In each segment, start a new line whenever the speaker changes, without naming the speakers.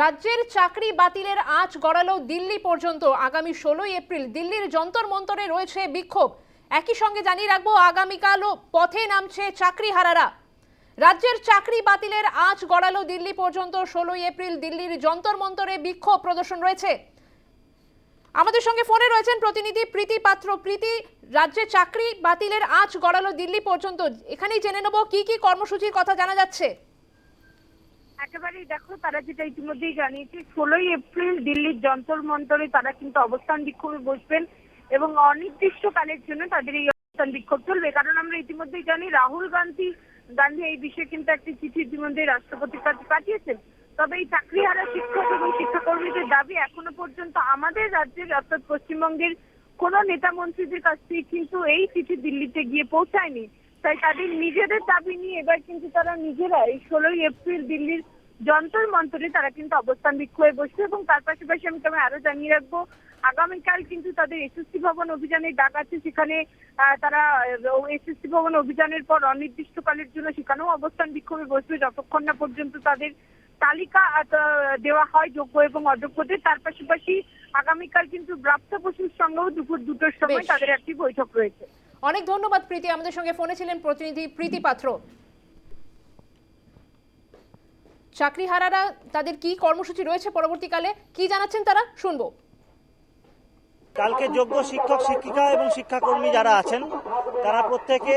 রাজ্যের চাকরি বাতিলের আঁচ গড়ালো দিল্লি পর্যন্ত। আগামী ষোলোই এপ্রিল দিল্লির যন্তর মন্তরে রয়েছে বিক্ষোভ। একই সঙ্গে জানিয়ে রাখব, আগামীকালও পথে নামছে চাকরিহারারা। রাজ্যের চাকরি বাতিলের আঁচ গড়ালো দিল্লি পর্যন্ত। ষোলোই এপ্রিল দিল্লির যন্তর মন্তরে বিক্ষোভ প্রদর্শন রয়েছে। আমাদের সঙ্গে ফোনে রয়েছেন প্রতিনিধি প্রীতি পাত্র। প্রীতি, রাজ্যে চাকরি বাতিলের আঁচ গড়ালো দিল্লি পর্যন্ত। এখানেই জেনে নেব কি কি কর্মসূচির কথা জানা যাচ্ছে।
একেবারেই দেখো, তারা যেটা ইতিমধ্যেই জানিয়েছে, ষোলোই এপ্রিল দিল্লির যন্তর মন্তরে তারা কিন্তু অবস্থান বিক্ষোভে বসবেন এবং অনির্দিষ্টকালের জন্য তাদের এই অবস্থান বিক্ষোভ চলবে। কারণ আমরা ইতিমধ্যেই জানি, রাহুল গান্ধী গান্ধী এই বিষয়ে কিন্তু একটি চিঠি ইতিমধ্যে রাষ্ট্রপতির কাছে পাঠিয়েছেন। তবে এই চাকরি চাকরিহারা শিক্ষক এবং শিক্ষাকর্মীদের দাবি এখনও পর্যন্ত আমাদের রাজ্যের অর্থাৎ পশ্চিমবঙ্গের কোন নেতা মন্ত্রীদের কাছ থেকে কিন্তু এই চিঠি দিল্লিতে গিয়ে পৌঁছায়নি। তাই তাদের নিজেদের দাবি নিয়ে এবার কিন্তু তারা নিজেরা এই ষোলোই এপ্রিল দিল্লির যন্তর মন্তরে তারা কিন্তু অবস্থান বিক্ষোভে বসবে এবং তার পাশাপাশি আমি তোমায় আরও জানিয়ে রাখব আগামীকাল কিন্তু তাদের এসএসসি ভবন অভিযানের ডাক আছে সেখানে তারা এসএসসি ভবন অভিযানের পর অনির্দিষ্টকালের জন্য সেখানেও অবস্থান বিক্ষোভে বসবে যতক্ষণ না পর্যন্ত তাদের তালিকা দেওয়া হয় যোগ্য এবং অযোগ্যদের। তার পাশাপাশি আগামীকাল কিন্তু প্রাপ্ত পশুর সঙ্গেও দুপুর দুটোর সময় তাদের একটি বৈঠক রয়েছে।
অনেক ধন্যবাদ প্রীতি। আমাদের সঙ্গে ফোনে ছিলেন প্রতিনিধি প্রীতি পাত্র। চাকরিহারারা তাদের কি কর্মসূচি রয়েছে পরবর্তীকালে? কি জানাচ্ছেন তারা? শুনব।
কালকে যোগ্য শিক্ষক, শিক্ষিকা এবং শিক্ষাকর্মী যারা আছেন, তারা প্রত্যেকে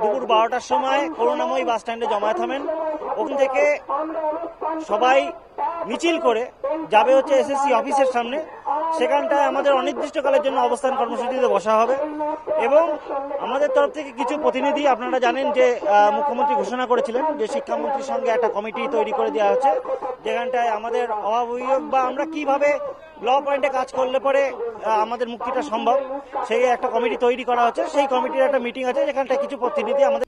দুপুর বারোটার সময় করুণাময়ী বাস স্ট্যান্ডে জমায়েত হবেন। ওখান থেকে সবাই মিছিল করে যাবে হচ্ছে এসএসসি অফিসের সামনে। সেখানটায় আমাদের অনির্দিষ্টকালের জন্য অবস্থান কর্মসূচিতে বসা হবে। এবং আমাদের তরফ থেকে কিছু প্রতিনিধি আপনারা জানেন যে মুখ্যমন্ত্রী ঘোষণা করেছিলেন যে, শিক্ষামন্ত্রীর সঙ্গে একটা কমিটি তৈরি করে দেওয়া হচ্ছে, যেখানটায় আমাদের অভাব অভিযোগ বা আমরা কীভাবে ল পয়েন্টে কাজ করলে পরে আমাদের মুক্তিটা সম্ভব, সেই একটা কমিটি তৈরি করা হচ্ছে। সেই কমিটির একটা মিটিং আছে, যেখানটায় কিছু প্রতিনিধি আমাদের